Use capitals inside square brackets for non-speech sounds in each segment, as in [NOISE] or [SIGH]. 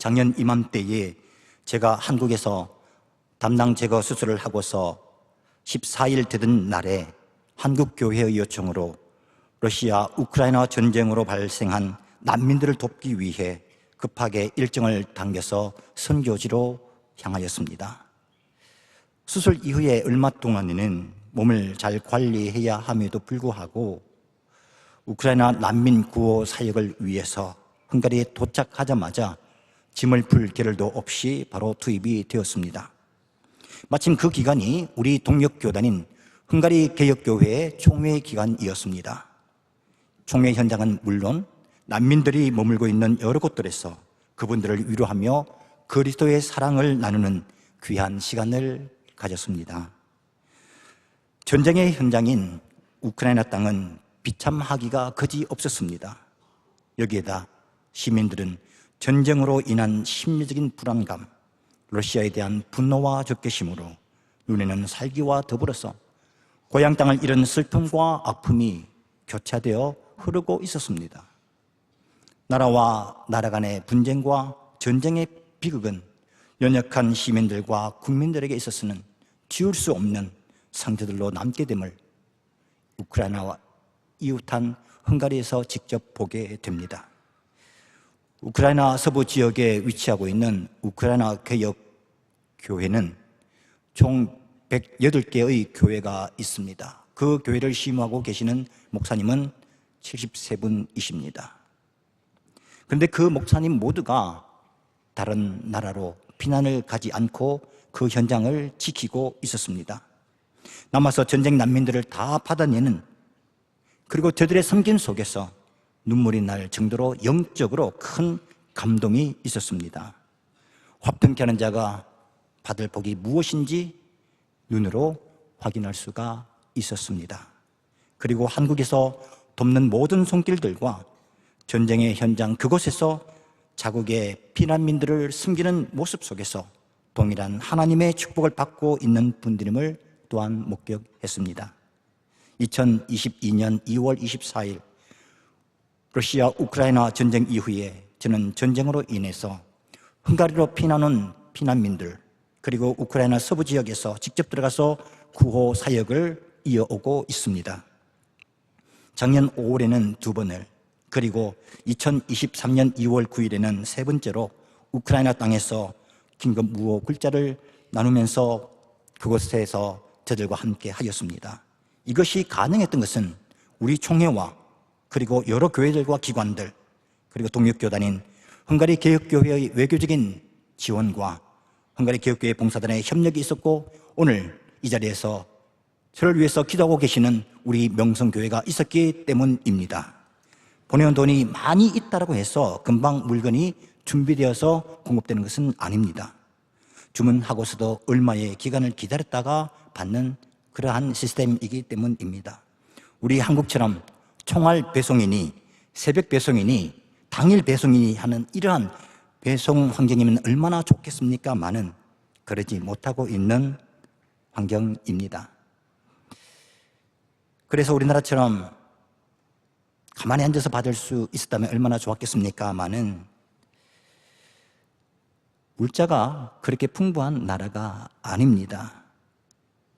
작년 이맘때에 제가 한국에서 담낭 제거 수술을 하고서 14일 되던 날에 한국 교회의 요청으로 러시아 우크라이나 전쟁으로 발생한 난민들을 돕기 위해 급하게 일정을 당겨서 선교지로 향하였습니다. 수술 이후에 얼마 동안에는 몸을 잘 관리해야 함에도 불구하고 우크라이나 난민 구호 사역을 위해서 헝가리에 도착하자마자 짐을 풀 겨를도 없이 바로 투입이 되었습니다. 마침 그 기간이 우리 동력교단인 헝가리 개혁교회의 총회 기간이었습니다. 총회 현장은 물론 난민들이 머물고 있는 여러 곳들에서 그분들을 위로하며 그리스도의 사랑을 나누는 귀한 시간을 가졌습니다. 전쟁의 현장인 우크라이나 땅은 비참하기가 거지 없었습니다. 여기에다 시민들은 전쟁으로 인한 심리적인 불안감, 러시아에 대한 분노와 적개심으로 눈에는 살기와 더불어서 고향 땅을 잃은 슬픔과 아픔이 교차되어 흐르고 있었습니다. 나라와 나라 간의 분쟁과 전쟁의 비극은 연약한 시민들과 국민들에게 있어서는 지울 수 없는 상처들로 남게 됨을 우크라이나와 이웃한 헝가리에서 직접 보게 됩니다. 우크라이나 서부 지역에 위치하고 있는 우크라이나 개혁 교회는 총 108개의 교회가 있습니다. 그 교회를 심호하고 계시는 목사님은 73분이십니다. 그런데 그 목사님 모두가 다른 나라로 피난을 가지 않고 그 현장을 지키고 있었습니다. 남아서 전쟁 난민들을 다 받아내는 그리고 저들의 섬김 속에서 눈물이 날 정도로 영적으로 큰 감동이 있었습니다. 화평케 하는 자가 받을 복이 무엇인지 눈으로 확인할 수가 있었습니다. 그리고 한국에서 돕는 모든 손길들과 전쟁의 현장 그곳에서 자국의 피난민들을 숨기는 모습 속에서 동일한 하나님의 축복을 받고 있는 분들임을 또한 목격했습니다. 2022년 2월 24일 러시아 우크라이나 전쟁 이후에 저는 전쟁으로 인해서 헝가리로 피난 온 피난민들 그리고 우크라이나 서부 지역에서 직접 들어가서 구호 사역을 이어오고 있습니다. 작년 5월에는 두 번을 그리고 2023년 2월 9일에는 세 번째로 우크라이나 땅에서 긴급 무호 글자를 나누면서 그곳에서 저들과 함께 하였습니다. 이것이 가능했던 것은 우리 총회와 그리고 여러 교회들과 기관들 그리고 동력교단인 헝가리 개혁교회의 외교적인 지원과 헝가리 개혁교회 봉사단의 협력이 있었고 오늘 이 자리에서 저를 위해서 기도하고 계시는 우리 명성교회가 있었기 때문입니다. 보내온 돈이 많이 있다라고 해서 금방 물건이 준비되어서 공급되는 것은 아닙니다. 주문하고서도 얼마의 기간을 기다렸다가 받는 그러한 시스템이기 때문입니다. 우리 한국처럼 총알 배송이니 새벽 배송이니 당일 배송이니 하는 이러한 배송 환경이면 얼마나 좋겠습니까? 많은 그러지 못하고 있는 환경입니다. 그래서 우리나라처럼 가만히 앉아서 받을 수 있었다면 얼마나 좋았겠습니까? 많은 물자가 그렇게 풍부한 나라가 아닙니다.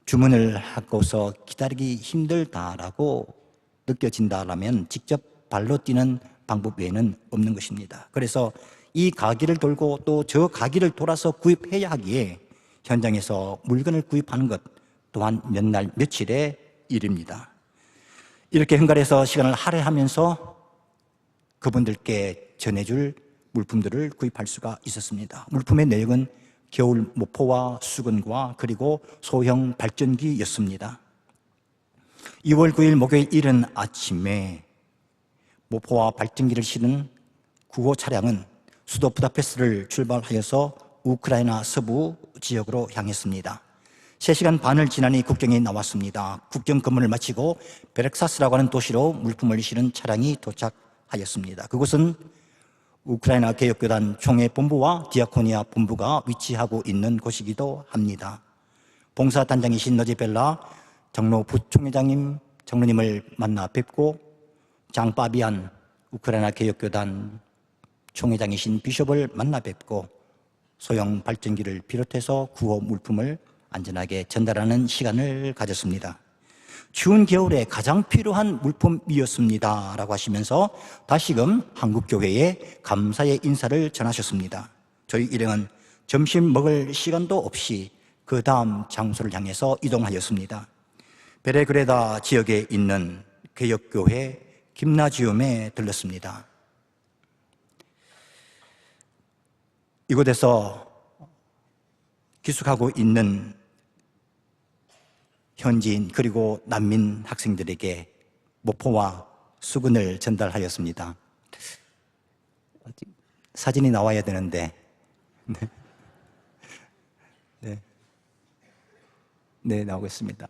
주문을 하고서 기다리기 힘들다라고 느껴진다라면 직접 발로 뛰는 방법 외에는 없는 것입니다. 그래서 이 가기를 돌고 또 저 가기를 돌아서 구입해야 하기에 현장에서 물건을 구입하는 것 또한 몇 날, 며칠의 일입니다. 이렇게 헝가리에서 시간을 할애하면서 그분들께 전해줄 물품들을 구입할 수가 있었습니다. 물품의 내용은 겨울 모포와 수건과 그리고 소형 발전기였습니다. 2월 9일 목요일 이른 아침에 모포와 발전기를 실은 구호 차량은 수도 부다페스트를 출발하여서 우크라이나 서부 지역으로 향했습니다. 3시간 반을 지나니 국경에 나왔습니다. 국경 검문을 마치고 베렉사스라고 하는 도시로 물품을 실은 차량이 도착하였습니다. 그곳은 우크라이나 개혁교단 총회 본부와 디아코니아 본부가 위치하고 있는 곳이기도 합니다. 봉사단장이신 너지벨라 장로 부총회장님, 장로님을 만나 뵙고 장바비안 우크라이나 개혁교단 총회장이신 비숍을 만나 뵙고 소형 발전기를 비롯해서 구호 물품을 안전하게 전달하는 시간을 가졌습니다. 추운 겨울에 가장 필요한 물품이었습니다. 라고 하시면서 다시금 한국교회에 감사의 인사를 전하셨습니다. 저희 일행은 점심 먹을 시간도 없이 그 다음 장소를 향해서 이동하였습니다. 베레그레다 지역에 있는 개혁교회 김나지움에 들렀습니다. 이곳에서 기숙하고 있는 현지인 그리고 난민 학생들에게 모포와 수건을 전달하였습니다. 사진이 나와야 되는데, [LAUGHS] 네, 네, 네 나오고 있습니다.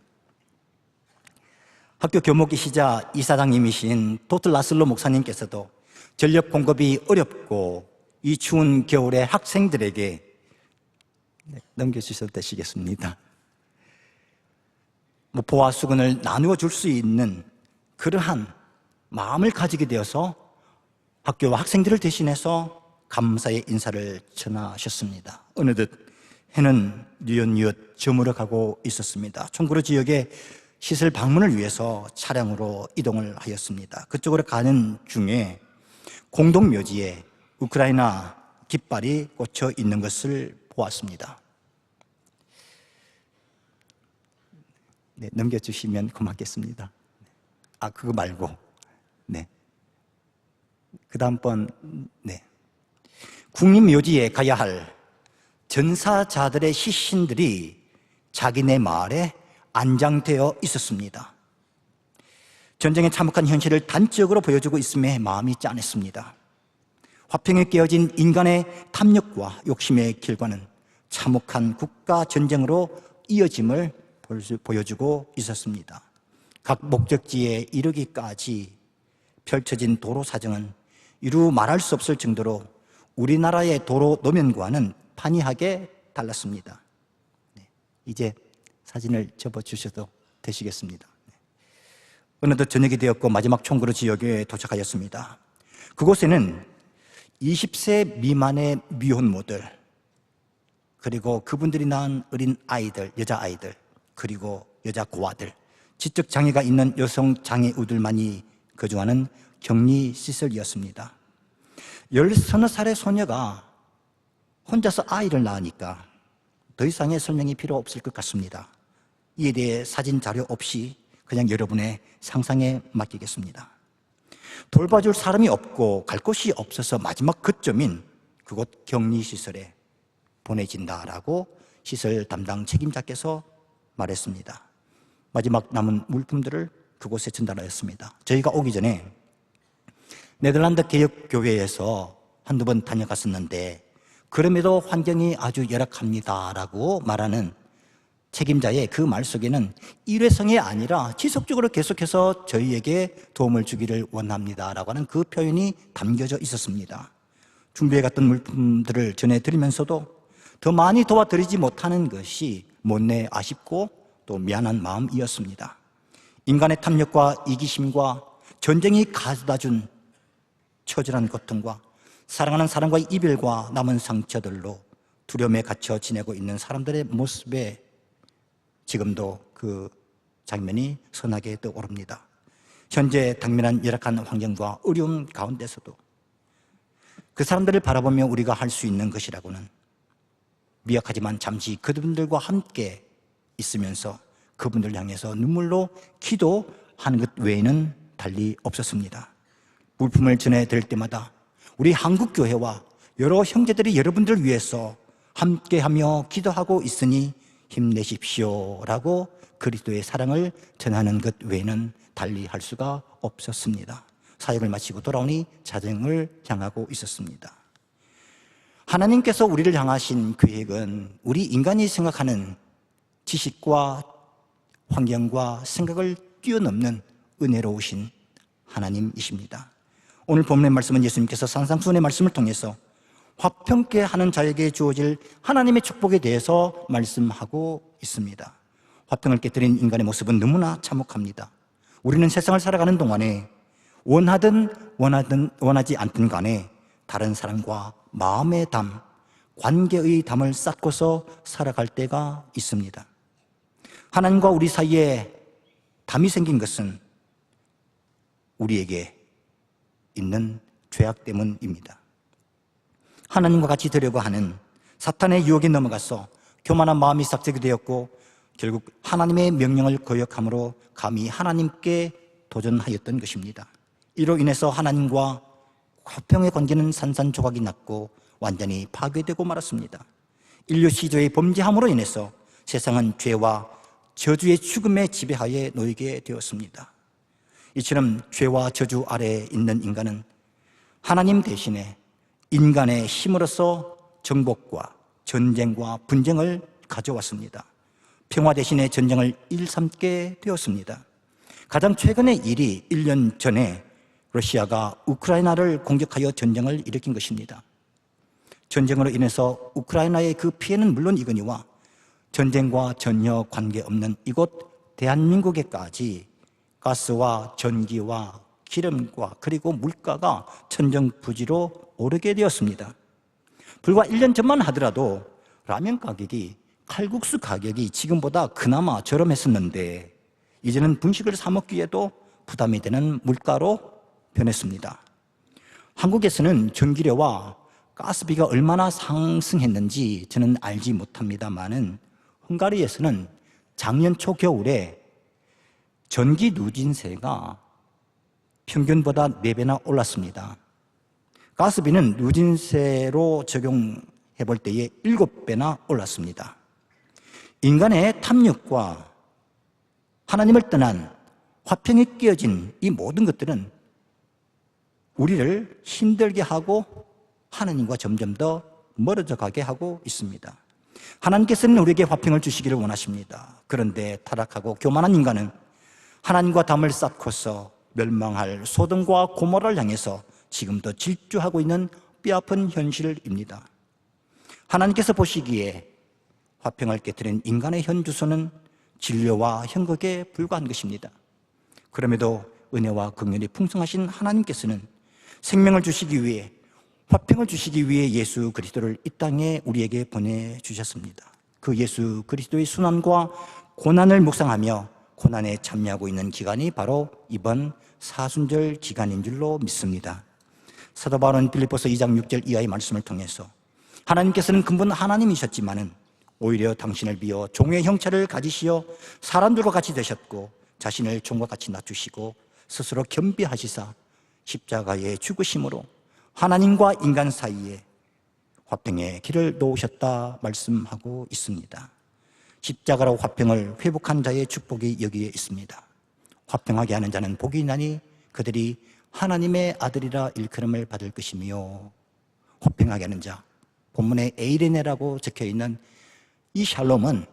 학교 교목이시자 이사장님이신 도트 라슬로 목사님께서도 전력 공급이 어렵고 이 추운 겨울에 학생들에게 네, 넘겨주셔도 되시겠습니다. 모포와 수건을 나누어 줄 수 있는 그러한 마음을 가지게 되어서 학교와 학생들을 대신해서 감사의 인사를 전하셨습니다. 어느덧 해는 뉘엿뉘엿 저물어 가고 있었습니다. 총구로 지역의 시설 방문을 위해서 차량으로 이동을 하였습니다. 그쪽으로 가는 중에 공동 묘지에 우크라이나 깃발이 꽂혀 있는 것을 보았습니다. 네, 넘겨주시면 고맙겠습니다. 아, 그거 말고. 네. 그 다음번, 네. 국립묘지에 가야 할 전사자들의 시신들이 자기네 마을에 안장되어 있었습니다. 전쟁의 참혹한 현실을 단적으로 보여주고 있음에 마음이 짠했습니다. 화평에 깨어진 인간의 탐욕과 욕심의 결과는 참혹한 국가 전쟁으로 이어짐을 보여주고 있었습니다. 각 목적지에 이르기까지 펼쳐진 도로 사정은 이루 말할 수 없을 정도로 우리나라의 도로 노면과는 판이하게 달랐습니다. 네, 이제 사진을 접어 주셔도 되시겠습니다. 네. 어느덧 저녁이 되었고 마지막 총구로 지역에 도착하였습니다. 그곳에는 20세 미만의 미혼모들 그리고 그분들이 낳은 어린 아이들, 여자 아이들 그리고 여자 고아들, 지적 장애가 있는 여성 장애우들만이 거주하는 격리 시설이었습니다. 열 서너 살의 소녀가 혼자서 아이를 낳으니까 더 이상의 설명이 필요 없을 것 같습니다. 이에 대해 사진 자료 없이 그냥 여러분의 상상에 맡기겠습니다. 돌봐줄 사람이 없고 갈 곳이 없어서 마지막 거점인 그곳 격리시설에 보내진다라고 시설 담당 책임자께서 말했습니다. 마지막 남은 물품들을 그곳에 전달하였습니다. 저희가 오기 전에 네덜란드 개혁교회에서 한두 번 다녀갔었는데 그럼에도 환경이 아주 열악합니다라고 말하는 책임자의 그 말 속에는 일회성이 아니라 지속적으로 계속해서 저희에게 도움을 주기를 원합니다 라고 하는 그 표현이 담겨져 있었습니다. 준비해 갔던 물품들을 전해드리면서도 더 많이 도와드리지 못하는 것이 못내 아쉽고 또 미안한 마음이었습니다. 인간의 탐욕과 이기심과 전쟁이 가져다 준 처절한 고통과 사랑하는 사람과의 이별과 남은 상처들로 두려움에 갇혀 지내고 있는 사람들의 모습에 지금도 그 장면이 선하게 떠오릅니다. 현재 당면한 열악한 환경과 어려운 가운데서도 그 사람들을 바라보며 우리가 할 수 있는 것이라고는 미약하지만 잠시 그분들과 함께 있으면서 그분들 향해서 눈물로 기도하는 것 외에는 달리 없었습니다. 물품을 전해드릴 때마다 우리 한국교회와 여러 형제들이 여러분들을 위해서 함께하며 기도하고 있으니 힘내십시오라고 그리스도의 사랑을 전하는 것 외에는 달리 할 수가 없었습니다. 사역을 마치고 돌아오니 자정을 향하고 있었습니다. 하나님께서 우리를 향하신 계획은 우리 인간이 생각하는 지식과 환경과 생각을 뛰어넘는 은혜로우신 하나님이십니다. 오늘 본문의 말씀은 예수님께서 산상수훈의 말씀을 통해서 화평케 하는 자에게 주어질 하나님의 축복에 대해서 말씀하고 있습니다. 화평을 깨뜨린 인간의 모습은 너무나 참혹합니다. 우리는 세상을 살아가는 동안에 원하든 원하든 원하지 않든 간에 다른 사람과 마음의 담, 관계의 담을 쌓고서 살아갈 때가 있습니다. 하나님과 우리 사이에 담이 생긴 것은 우리에게 있는 죄악 때문입니다. 하나님과 같이 되려고 하는 사탄의 유혹에 넘어가서 교만한 마음이 싹트게 되었고 결국 하나님의 명령을 거역함으로 감히 하나님께 도전하였던 것입니다. 이로 인해서 하나님과 화평의 관계는 산산조각이 났고 완전히 파괴되고 말았습니다. 인류 시조의 범죄함으로 인해서 세상은 죄와 저주의 죽음의 지배하에 놓이게 되었습니다. 이처럼 죄와 저주 아래에 있는 인간은 하나님 대신에 인간의 힘으로서 정복과 전쟁과 분쟁을 가져왔습니다. 평화 대신에 전쟁을 일삼게 되었습니다. 가장 최근의 일이 1년 전에 러시아가 우크라이나를 공격하여 전쟁을 일으킨 것입니다. 전쟁으로 인해서 우크라이나의 그 피해는 물론 이거니와 전쟁과 전혀 관계없는 이곳 대한민국에까지 가스와 전기와 기름과 그리고 물가가 천정부지로 오르게 되었습니다. 불과 1년 전만 하더라도 라면 가격이 칼국수 가격이 지금보다 그나마 저렴했었는데 이제는 분식을 사 먹기에도 부담이 되는 물가로 변했습니다. 한국에서는 전기료와 가스비가 얼마나 상승했는지 저는 알지 못합니다만은 헝가리에서는 작년 초 겨울에 전기 누진세가 평균보다 4배나 올랐습니다. 가스비는 누진세로 적용해 볼 때에 7배나 올랐습니다. 인간의 탐욕과 하나님을 떠난 화평이 끼어진 이 모든 것들은 우리를 힘들게 하고 하나님과 점점 더 멀어져 가게 하고 있습니다. 하나님께서는 우리에게 화평을 주시기를 원하십니다. 그런데 타락하고 교만한 인간은 하나님과 담을 쌓고서 멸망할 소돔과 고모라를 향해서 지금도 질주하고 있는 뼈아픈 현실입니다. 하나님께서 보시기에 화평을 깨뜨린 인간의 현 주소는 진료와 형극에 불과한 것입니다. 그럼에도 은혜와 긍휼이 풍성하신 하나님께서는 생명을 주시기 위해 화평을 주시기 위해 예수 그리스도를 이 땅에 우리에게 보내 주셨습니다. 그 예수 그리스도의 순환과 고난을 묵상하며 고난에 참여하고 있는 기간이 바로 이번 사순절 기간인 줄로 믿습니다. 사도 바울은 빌립보서 2장 6절 이하의 말씀을 통해서 하나님께서는 근본 하나님이셨지만은 오히려 당신을 비어 종의 형체를 가지시어 사람들과 같이 되셨고 자신을 종과 같이 낮추시고 스스로 겸비하시사 십자가의 죽으심으로 하나님과 인간 사이에 화평의 길을 놓으셨다 말씀하고 있습니다. 십자가로 화평을 회복한 자의 축복이 여기에 있습니다. 화평하게 하는 자는 복이 있나니 그들이 하나님의 아들이라 일컬음을 받을 것이며 화평하게 하는 자 본문에 에이레네라고 적혀 있는 이 샬롬은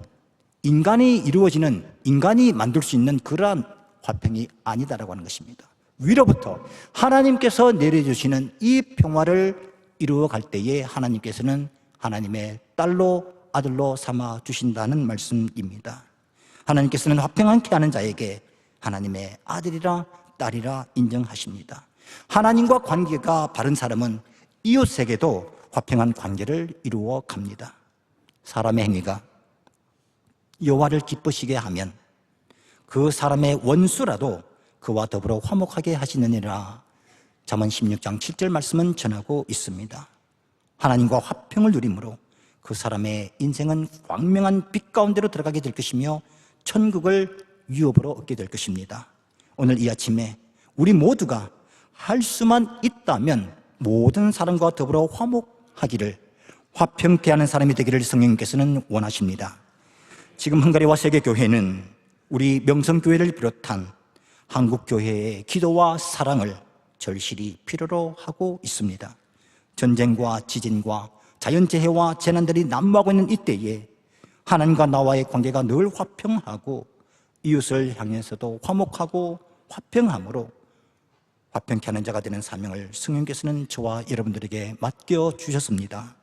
인간이 이루어지는 인간이 만들 수 있는 그러한 화평이 아니다라고 하는 것입니다. 위로부터 하나님께서 내려주시는 이 평화를 이루어 갈 때에 하나님께서는 하나님의 딸로 아들로 삼아 주신다는 말씀입니다. 하나님께서는 화평하게 하는 자에게 하나님의 아들이라 딸이라 인정하십니다. 하나님과 관계가 바른 사람은 이웃에게도 화평한 관계를 이루어 갑니다. 사람의 행위가 여호와를 기쁘시게 하면 그 사람의 원수라도 그와 더불어 화목하게 하시느니라. 잠언 16장 7절 말씀은 전하고 있습니다. 하나님과 화평을 누림으로 그 사람의 인생은 광명한 빛 가운데로 들어가게 될 것이며 천국을 유업으로 얻게 될 것입니다. 오늘 이 아침에 우리 모두가 할 수만 있다면 모든 사람과 더불어 화목하기를 화평케 하는 사람이 되기를 성령님께서는 원하십니다. 지금 헝가리와 세계 교회는 우리 명성 교회를 비롯한 한국 교회의 기도와 사랑을 절실히 필요로 하고 있습니다. 전쟁과 지진과 자연재해와 재난들이 난무하고 있는 이때에 하나님과 나와의 관계가 늘 화평하고 이웃을 향해서도 화목하고 화평함으로 화평케 하는 자가 되는 사명을 성령께서는 저와 여러분들에게 맡겨 주셨습니다.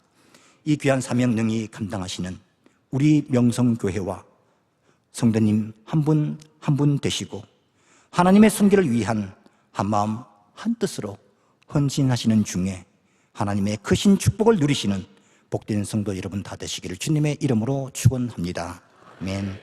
이 귀한 사명 능히 감당하시는 우리 명성교회와 성도님 한 분 한 분 되시고 하나님의 선교를 위한 한 마음 한 뜻으로 헌신하시는 중에 하나님의 크신 축복을 누리시는 복된 성도 여러분 다 되시기를 주님의 이름으로 축원합니다. 아멘.